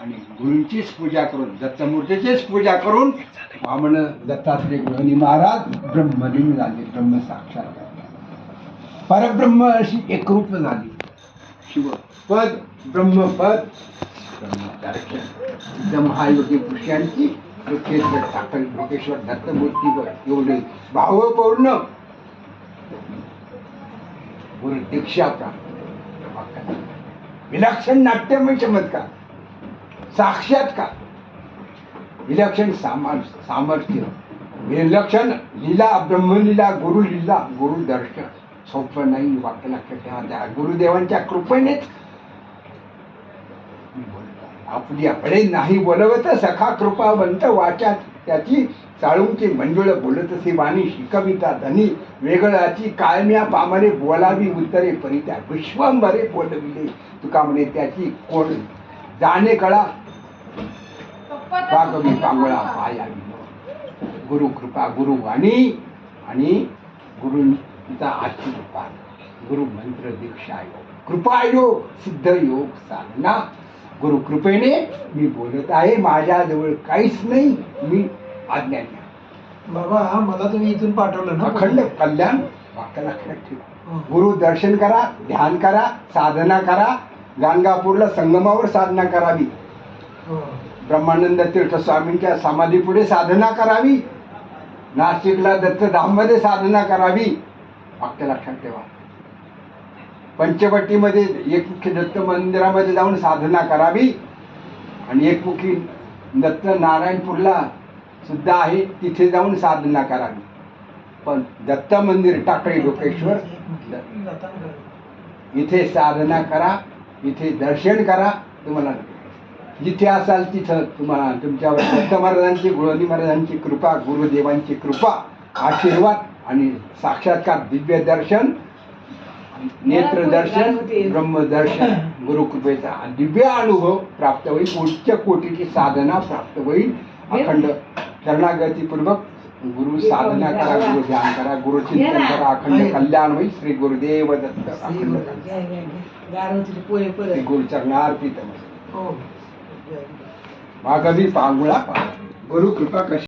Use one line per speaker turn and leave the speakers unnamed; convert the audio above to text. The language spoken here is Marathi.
आणि गुरूंचीच पूजा करून दत्तमूर्तीचीच पूजा करून वामन दत्तात्रय गृहणी महाराज ब्रह्मलिंग झाले ब्रह्म साक्षात परब्रह्म अशी एकरूप झाली. शिव पद ब्रह्मपद ब्रह्मदर्शन महायोगी पुरुषांची लोकेश्वर ठाकर लोकेश्वर दत्तमूर्तीवर एवढे भावपूर्ण गुरु दीक्षा प्राप्त. विलक्षण नाट्यमय म्हणजे चमत्कार साक्षात्कार. विलक्षण सामर्थ सामर्थ्य. विलक्षण लीला ब्रह्मलीला गुरुलीला गुरु दर्शन सोपं नाही वाक्य लक्षात ठेवा त्या गुरुदेवांच्या कृपेनेच. आपली आपले नाही बोलवत सखा कृपावंत वाचा त्याची चाळूंची मंजुळ बोलत असे वाणी शिकविता धनी. वेगळाची काळम्या पामरे बोलावी उत्तरे परित्या विश्वंभरे बोलविले. तुका म्हणे त्याची कोण जाणे कळा. पागवी पांगळा पायावी गुरु कृपा गुरु वाणी आणि गुरुंचा आशीर्वाद. गुरु मंत्र दीक्षा योग. कृपा योग सिद्ध योग साधना. गुरु कृपेने मी बोलत आहे. माझ्याजवळ काहीच नाही. मी आज्ञा द्या
बाबा मला तुम्ही इथून पाठवलं ना?
अखंड कल्याण वाक्य लक्षात ठेवा.
हं.
गुरु दर्शन करा ध्यान करा साधना करा. गाणगापूरला संगमावर साधना करावी.
हो.
ब्रह्मानंद तीर्थ स्वामींच्या समाधीपुढे साधना करावी. नाशिकला दत्तधाममध्ये साधना करावी. वाक्य लक्षात ठेवा. पंचवटीमध्ये एकमुखी दत्त मंदिरामध्ये जाऊन साधना करावी. आणि एकमुखी दत्त नारायणपूरला सुद्धा आहे तिथे जाऊन साधना करावी. पण दत्त मंदिर टाकळी लोकेश्वर इथे साधना करा. इथे दर्शन करा तुम्हाला जिथे असाल तिथं तुम्हाला तुमच्यावर दत्त महाराजांची गुरुनी महाराजांची कृपा गुरुदेवांची कृपा आशीर्वाद आणि साक्षात्कार दिव्य दर्शन नेत्र दर्शन ब्रह्मदर्शन गुरुकृपेचा दिव्य अनुभव प्राप्त होईल उच्च कोटीची साधना प्राप्त होईल. अखंड शरणागतीपूर्वक गुरु साधना करा गुरु ध्यान करा गुरु चिंतन करा अखंड कल्याण होईल. श्री गुरुदेव दत्त अखंड कल्याण. श्री गुरुचरणार्पित
हो.
मागवी पांगुळा गुरु कृपा कशी